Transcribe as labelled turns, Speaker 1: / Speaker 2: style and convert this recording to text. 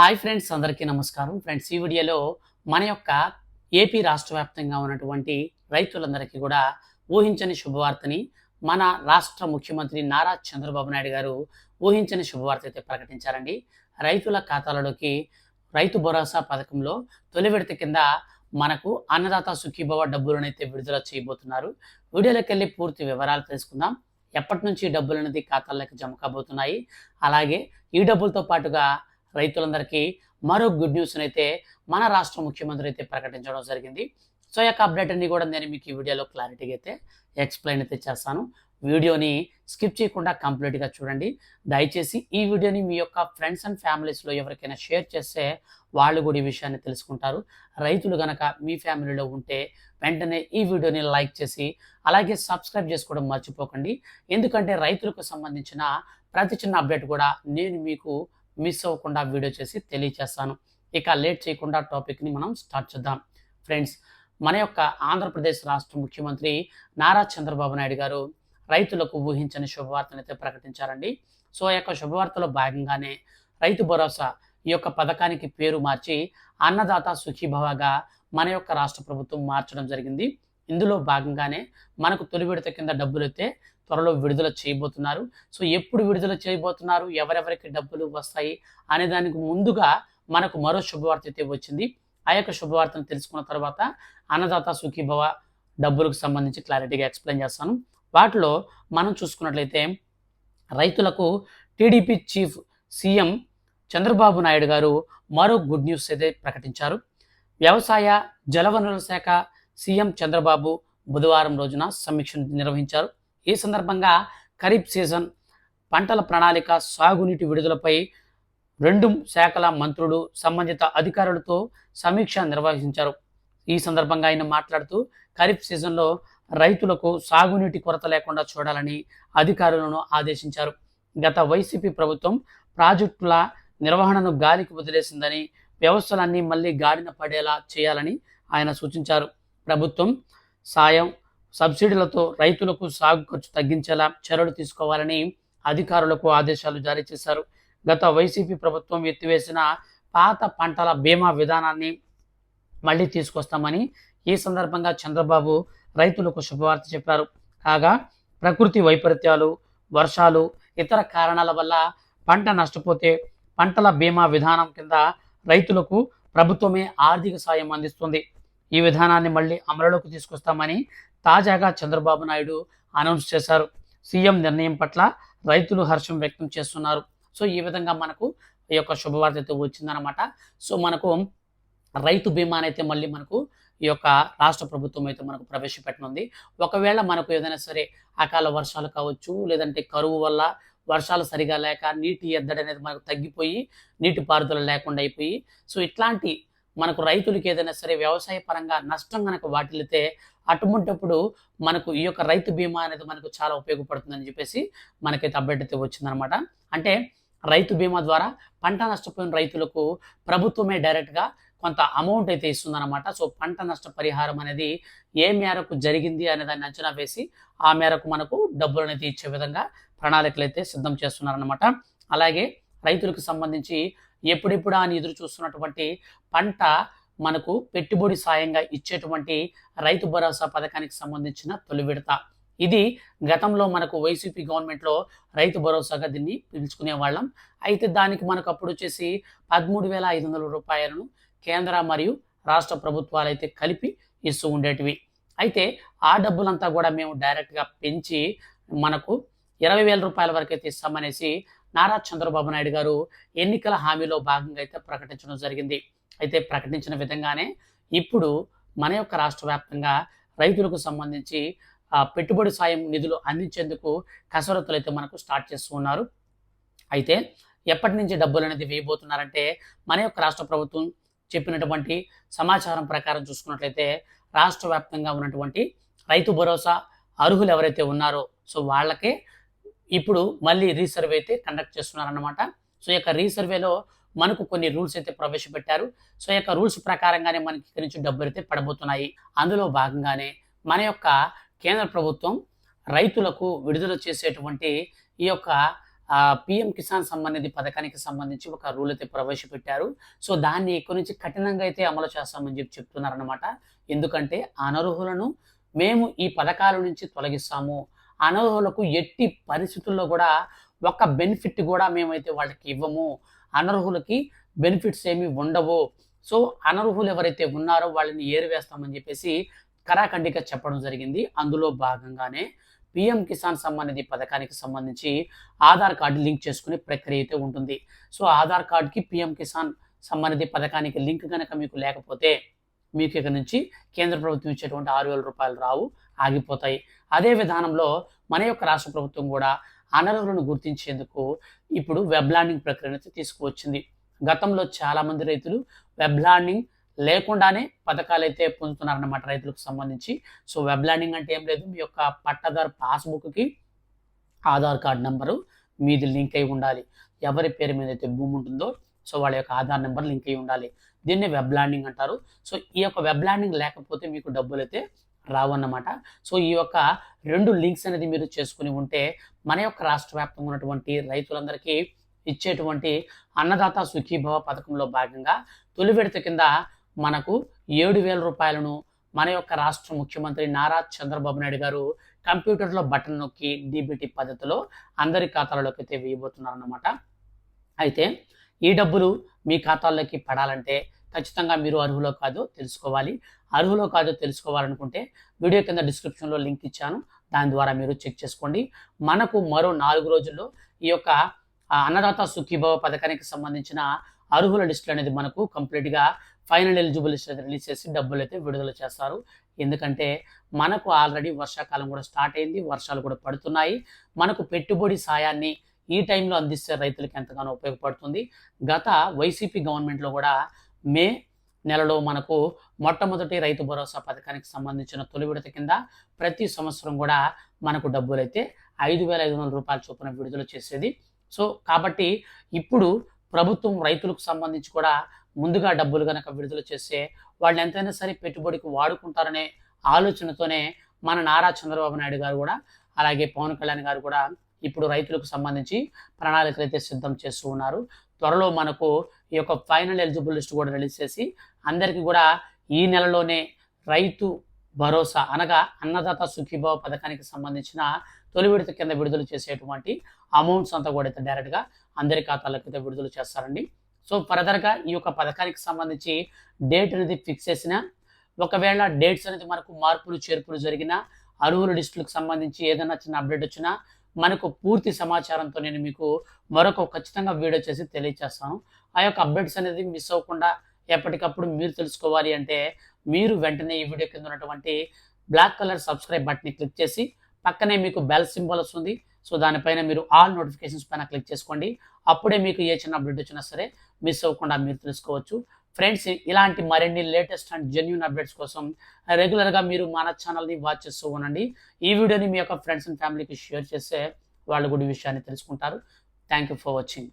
Speaker 1: Hi friends అందరికీ నమస్కారం. Friends ఈ వీడియోలో మన యొక్క ఏపీ రాష్ట్ర వ్యాప్తంగా ఉన్నటువంటి రైతులందరికీ కూడా ఊహించని శుభవార్తని మన రాష్ట్ర ముఖ్యమంత్రి నారా చంద్రబాబు నాయుడు గారు ఊహించని శుభవార్త అయితే ప్రకటించారండి. రైతుల ఖాతాలలోకి రైతు భరోసా పథకంలో తొలి విడత కింద మనకు అన్నదాత సుఖీభవ డబ్బులనైతే విడుదల చేయబోతున్నారు. వీడియోలోకి వెళ్ళి పూర్తి వివరాలు తెలుసుకుందాం. ఎప్పటి నుంచి డబ్బులు అనేది ఖాతాల్లోకి జమ కాబోతున్నాయి. అలాగే ఈ డబ్బులతో పాటుగా రైతులందరికీ మరో గుడ్ న్యూస్ అయితే మన రాష్ట్ర ముఖ్యమంత్రి అయితే ప్రకటించడం జరిగింది. సో యొక్క అప్డేట్ అన్ని కూడా నేను మీకు ఈ వీడియోలో క్లారిటీగా అయితే ఎక్స్ప్లెయిన్ అయితే చేస్తాను. వీడియోని స్కిప్ చేయకుండా కంప్లీట్గా చూడండి. దయచేసి ఈ వీడియోని మీ యొక్క ఫ్రెండ్స్ అండ్ ఫ్యామిలీస్లో ఎవరికైనా షేర్ చేస్తే వాళ్ళు కూడా ఈ విషయాన్ని తెలుసుకుంటారు. రైతులు గనక మీ ఫ్యామిలీలో ఉంటే వెంటనే ఈ వీడియోని లైక్ చేసి అలాగే సబ్స్క్రైబ్ చేసుకోవడం మర్చిపోకండి. ఎందుకంటే రైతులకు సంబంధించిన ప్రతి చిన్న అప్డేట్ కూడా నేను మీకు మిస్ అవ్వకుండా వీడియో చేసి తెలియచేస్తాను. ఇక లేట్ చేయకుండా టాపిక్ని మనం స్టార్ట్ చేద్దాం. ఫ్రెండ్స్ మన యొక్క ఆంధ్రప్రదేశ్ రాష్ట్ర ముఖ్యమంత్రి నారా చంద్రబాబు నాయుడు గారు రైతులకు ఊహించని శుభవార్తను అయితే ప్రకటించారండి. సో ఆ యొక్క శుభవార్తలో భాగంగానే రైతు భరోసా ఈ యొక్క పథకానికి పేరు మార్చి అన్నదాత సుఖీభవగా మన యొక్క రాష్ట్ర ప్రభుత్వం మార్చడం జరిగింది. ఇందులో భాగంగానే మనకు తొలి విడత కింద డబ్బులు అయితే త్వరలో విడుదల చేయబోతున్నారు. సో ఎప్పుడు విడుదల చేయబోతున్నారు? ఎవరెవరికి డబ్బులు వస్తాయి? అనే దానికి ముందుగా మనకు మరో శుభవార్త అయితే వచ్చింది. ఆ యొక్క శుభవార్తను తెలుసుకున్న తర్వాత అన్నదాత సుఖీభవ డబ్బులకు సంబంధించి క్లారిటీగా ఎక్స్ప్లెయిన్ చేస్తాను. వాటిలో మనం చూసుకున్నట్లయితే రైతులకు TDP chief CM Chandrababu Naidu garu మరో గుడ్ న్యూస్ అయితే ప్రకటించారు. వ్యవసాయ జలవనరుల శాఖ సీఎం చంద్రబాబు బుధవారం రోజున సమీక్ష నిర్వహించారు. ఈ సందర్భంగా ఖరీఫ్ సీజన్ పంటల ప్రణాళిక సాగునీటి విడుదలపై రెండు శాఖల మంత్రులు సంబంధిత అధికారులతో సమీక్ష నిర్వహించారు. ఈ సందర్భంగా ఆయన మాట్లాడుతూ ఖరీఫ్ సీజన్లో రైతులకు సాగునీటి కొరత లేకుండా చూడాలని అధికారులను ఆదేశించారు. గత వైసీపీ ప్రభుత్వం ప్రాజెక్టుల నిర్వహణను గాలికి వదిలేసిందని వ్యవస్థలన్నీ మళ్ళీ గాడిన పడేలా చేయాలని ఆయన సూచించారు. ప్రభుత్వం సాయం సబ్సిడీలతో రైతులకు సాగు ఖర్చు తగ్గించేలా చర్యలు తీసుకోవాలని అధికారులకు ఆదేశాలు జారీ చేశారు. గత వైసీపీ ప్రభుత్వం ఎత్తివేసిన పాత పంటల బీమా విధానాన్ని మళ్ళీ తీసుకొస్తామని ఈ సందర్భంగా చంద్రబాబు రైతులకు శుభవార్త చెప్పారు. కాగా ప్రకృతి వైపరీత్యాలు వర్షాలు ఇతర కారణాల వల్ల పంట నష్టపోతే పంటల బీమా విధానం కింద రైతులకు ప్రభుత్వమే ఆర్థిక సాయం అందిస్తుంది. ఈ విధానాన్ని మళ్ళీ అమలులోకి తీసుకొస్తామని తాజాగా చంద్రబాబు నాయుడు అనౌన్స్ చేశారు. సీఎం నిర్ణయం పట్ల రైతులు హర్షం వ్యక్తం చేస్తున్నారు. సో ఈ విధంగా మనకు ఈ యొక్క శుభవార్త అయితే వచ్చిందనమాట సో మనకు రైతు బీమా అయితే మళ్ళీ మనకు ఈ యొక్క రాష్ట్ర ప్రభుత్వం అయితే మనకు ప్రవేశపెట్టనుంది. ఒకవేళ మనకు ఏదైనా సరే అకాల వర్షాలు కావచ్చు లేదంటే కరువు వల్ల వర్షాలు సరిగా లేక నీటి ఎద్దడి అనేది మనకు తగ్గిపోయి నీటి పారుదల లేకుండా అయిపోయి సో ఇట్లాంటి మనకు రైతులకు ఏదైనా సరే వ్యవసాయ పరంగా నష్టం కనుక వాటిల్లితే అటువంటిప్పుడు మనకు ఈ యొక్క రైతు బీమా అనేది మనకు చాలా ఉపయోగపడుతుందని చెప్పేసి మనకైతే అప్డేట్ అయితే వచ్చిందనమాట అంటే రైతు బీమా ద్వారా పంట నష్టపోయిన రైతులకు ప్రభుత్వమే డైరెక్ట్గా కొంత అమౌంట్ అయితే ఇస్తుందన్నమాట. సో పంట నష్ట పరిహారం అనేది ఏ మేరకు జరిగింది అనే దాన్ని అంచనా వేసి ఆ మేరకు మనకు డబ్బులు అనేది ఇచ్చే విధంగా ప్రణాళికలు అయితే సిద్ధం చేస్తున్నారనమాట అలాగే రైతులకు సంబంధించి ఎప్పుడెప్పుడు అని ఎదురు చూస్తున్నటువంటి పంట మనకు పెట్టుబడి సాయంగా ఇచ్చేటువంటి రైతు భరోసా పథకానికి సంబంధించిన తొలి విడత. ఇది గతంలో మనకు వైసీపీ గవర్నమెంట్లో రైతు భరోసాగా దీన్ని పిలుచుకునే వాళ్ళం. అయితే దానికి మనకు అప్పుడు వచ్చేసి పదమూడు వేల ఐదు వందల రూపాయలను కేంద్ర మరియు రాష్ట్ర ప్రభుత్వాలు అయితే కలిపి ఇస్తూ ఉండేటివి. అయితే ఆ డబ్బులంతా కూడా మేము డైరెక్ట్గా పెంచి మనకు ఇరవై వేల రూపాయల వరకు అయితే ఇస్తామనేసి నారా చంద్రబాబు నాయుడు గారు ఎన్నికల హామీలో భాగంగా అయితే ప్రకటించడం జరిగింది. అయితే ప్రకటించిన విధంగానే ఇప్పుడు మన యొక్క రాష్ట్ర వ్యాప్తంగా రైతులకు సంబంధించి పెట్టుబడి సాయం నిధులు అందించేందుకు కసరత్తులు అయితే మనకు స్టార్ట్ చేస్తూ ఉన్నారు. అయితే ఎప్పటి నుంచి డబ్బులు అనేది వేయబోతున్నారంటే మన యొక్క రాష్ట్ర ప్రభుత్వం చెప్పినటువంటి సమాచారం ప్రకారం చూసుకున్నట్లయితే రాష్ట్ర వ్యాప్తంగా ఉన్నటువంటి రైతు భరోసా అర్హులు ఎవరైతే ఉన్నారో సో వాళ్ళకే ఇప్పుడు మళ్ళీ రీసర్వే అయితే కండక్ట్ చేస్తున్నారన్నమాట. సో ఈ యొక్క రీసర్వేలో మనకు కొన్ని రూల్స్ అయితే ప్రవేశపెట్టారు. సో ఈ యొక్క రూల్స్ ప్రకారంగానే మనకి ఇక్కడి నుంచి డబ్బులు అయితే పడబోతున్నాయి. అందులో భాగంగానే మన యొక్క కేంద్ర ప్రభుత్వం రైతులకు విడుదల చేసేటువంటి ఈ యొక్క పిఎం కిసాన్ సంబంధించి పథకానికి సంబంధించి ఒక రూల్ అయితే ప్రవేశపెట్టారు. సో దాన్ని ఇక్కడి నుంచి కఠినంగా అయితే అమలు చేస్తామని చెప్పి చెప్తున్నారనమాట ఎందుకంటే అనర్హులను మేము ఈ పథకాల నుంచి తొలగిస్తాము. అనర్హులకు ఎట్టి పరిస్థితుల్లో కూడా ఒక బెనిఫిట్ కూడా మేమైతే వాళ్ళకి ఇవ్వము. అనర్హులకి బెనిఫిట్స్ ఏమి ఉండవు. సో అనర్హులు ఎవరైతే ఉన్నారో వాళ్ళని ఏరివేస్తామని చెప్పేసి కరాఖండిగా చెప్పడం జరిగింది. అందులో భాగంగానే పిఎం కిసాన్ సమ్మాన్ నిధి పథకానికి సంబంధించి ఆధార్ కార్డు లింక్ చేసుకునే ప్రక్రియ అయితే ఉంటుంది. సో ఆధార్ కార్డుకి పిఎం కిసాన్ సమ్మాన్ నిధి పథకానికి లింక్ కనుక మీకు లేకపోతే మీకు ఇక నుంచి కేంద్ర ప్రభుత్వం ఇచ్చేటువంటి ఆరు వేల రూపాయలు రావు ఆగిపోతాయి. అదే విధానంలో మన యొక్క రాష్ట్ర ప్రభుత్వం కూడా అనర్హులను గుర్తించేందుకు ఇప్పుడు వెబ్ ల్యాండింగ్ ప్రక్రియను తీసుకువచ్చింది. గతంలో చాలామంది రైతులు వెబ్ ల్యాండింగ్ లేకుండానే పథకాలు అయితే పొందుతున్నారన్నమాట రైతులకు సంబంధించి. సో వెబ్ ల్యాండింగ్ అంటే ఏం లేదు మీ యొక్క పట్టదారు పాస్బుక్కి ఆధార్ కార్డ్ నెంబరు మీది లింక్ అయి ఉండాలి. ఎవరి పేరు మీద అయితే భూమి ఉంటుందో సో వాళ్ళ యొక్క ఆధార్ నెంబర్ లింక్ అయి ఉండాలి. దీన్ని వెబ్ ల్యాండింగ్ అంటారు. సో ఈ యొక్క వెబ్ ల్యాండింగ్ లేకపోతే మీకు డబ్బులు అయితే రావన్నమాట. సో ఈ యొక్క రెండు లింక్స్ అనేది మీరు చేసుకుని ఉంటే మన యొక్క రాష్ట్ర వ్యాప్తంగా ఉన్నటువంటి రైతులందరికీ ఇచ్చేటువంటి అన్నదాత సుఖీభవ పథకంలో భాగంగా తొలి విడత కింద మనకు ఏడు వేల రూపాయలను మన యొక్క రాష్ట్ర ముఖ్యమంత్రి నారా చంద్రబాబు నాయుడు గారు కంప్యూటర్లో బటన్ నొక్కి డీబీటీ పద్ధతిలో అందరి ఖాతాలలోకి అయితే వేయబోతున్నారన్నమాట. అయితే ఈ డబ్బులు మీ ఖాతాల్లోకి పడాలంటే ఖచ్చితంగా మీరు అర్హులో కాదో తెలుసుకోవాలి. అర్హులో కాదో తెలుసుకోవాలనుకుంటే వీడియో కింద డిస్క్రిప్షన్లో లింక్ ఇచ్చాను. దాని ద్వారా మీరు చెక్ చేసుకోండి. మనకు మరో నాలుగు రోజుల్లో ఈ యొక్క అన్నదాత సుఖీభవ పథకానికి సంబంధించిన అర్హుల లిస్టులు అనేది మనకు కంప్లీట్గా ఫైనల్ ఎలిజిబుల్ లిస్ట్ అయితే రిలీజ్ చేసి డబ్బులు అయితే విడుదల చేస్తారు. ఎందుకంటే మనకు ఆల్రెడీ వర్షాకాలం కూడా స్టార్ట్ అయింది వర్షాలు కూడా పడుతున్నాయి. మనకు పెట్టుబడి సాయాన్ని ఈ టైంలో అందిస్తే రైతులకు ఎంతగానో ఉపయోగపడుతుంది. గత వైసీపీ గవర్నమెంట్లో కూడా మే నెలలో మనకు మొట్టమొదటి రైతు భరోసా పథకానికి సంబంధించిన తొలి విడత కింద ప్రతి సంవత్సరం కూడా మనకు డబ్బులు అయితే ఐదు వేల ఐదు వందల రూపాయల చొప్పున విడుదల చేసేది. సో కాబట్టి ఇప్పుడు ప్రభుత్వం రైతులకు సంబంధించి కూడా ముందుగా డబ్బులు కనుక విడుదల చేస్తే వాళ్ళు ఎంతైనా సరే పెట్టుబడికి వాడుకుంటారనే ఆలోచనతోనే మన నారా చంద్రబాబు నాయుడు గారు కూడా అలాగే పవన్ కళ్యాణ్ గారు కూడా ఇప్పుడు రైతులకు సంబంధించి ప్రణాళికలు అయితే సిద్ధం చేస్తూ ఉన్నారు. త్వరలో మనకు ఈ యొక్క ఫైనల్ ఎలిజిబుల్ లిస్ట్ కూడా రిలీజ్ చేసి అందరికీ కూడా ఈ నెలలోనే రైతు భరోసా అనగా అన్నదాత సుఖీభావ పథకానికి సంబంధించిన తొలి విడత కింద విడుదల చేసేటువంటి అమౌంట్స్ అంతా కూడా అయితే డైరెక్ట్గా అందరి ఖాతాలకు అయితే విడుదల చేస్తారండి. సో ఫర్దర్గా ఈ యొక్క పథకానికి సంబంధించి డేట్ అనేది ఫిక్స్ చేసిన ఒకవేళ డేట్స్ అనేది మనకు మార్పులు చేర్పులు జరిగిన అరువుల లిస్టులకు సంబంధించి ఏదైనా చిన్న అప్డేట్ వచ్చినా మనకు పూర్తి సమాచారంతో నేను మీకు మరొక ఖచ్చితంగా వీడియో చేసి తెలియచేస్తాను. ఆ యొక్క అప్డేట్స్ అనేది మిస్ అవ్వకుండా ఎప్పటికప్పుడు మీరు తెలుసుకోవాలి అంటే మీరు వెంటనే ఈ వీడియో కింద ఉన్నటువంటి బ్లాక్ కలర్ సబ్స్క్రైబ్ బటన్ని క్లిక్ చేసి పక్కనే మీకు బెల్ సింబల్ వస్తుంది. సో దానిపైన మీరు ఆల్ నోటిఫికేషన్స్ పైన క్లిక్ చేసుకోండి. అప్పుడే మీకు ఏ చిన్న అప్డేట్ వచ్చినా సరే మిస్ అవ్వకుండా మీరు తెలుసుకోవచ్చు. ఫ్రెండ్స్ ఇలాంటి మరిన్ని లేటెస్ట్ అండ్ జెన్యున్ అప్డేట్స్ కోసం రెగ్యులర్గా మీరు మన ఛానల్ని వాచ్ చేస్తూ ఉండండి. ఈ వీడియోని మీ యొక్క ఫ్రెండ్స్ అండ్ ఫ్యామిలీకి షేర్ చేస్తే వాళ్ళు కూడా విషయాన్ని తెలుసుకుంటారు. Thank you for watching.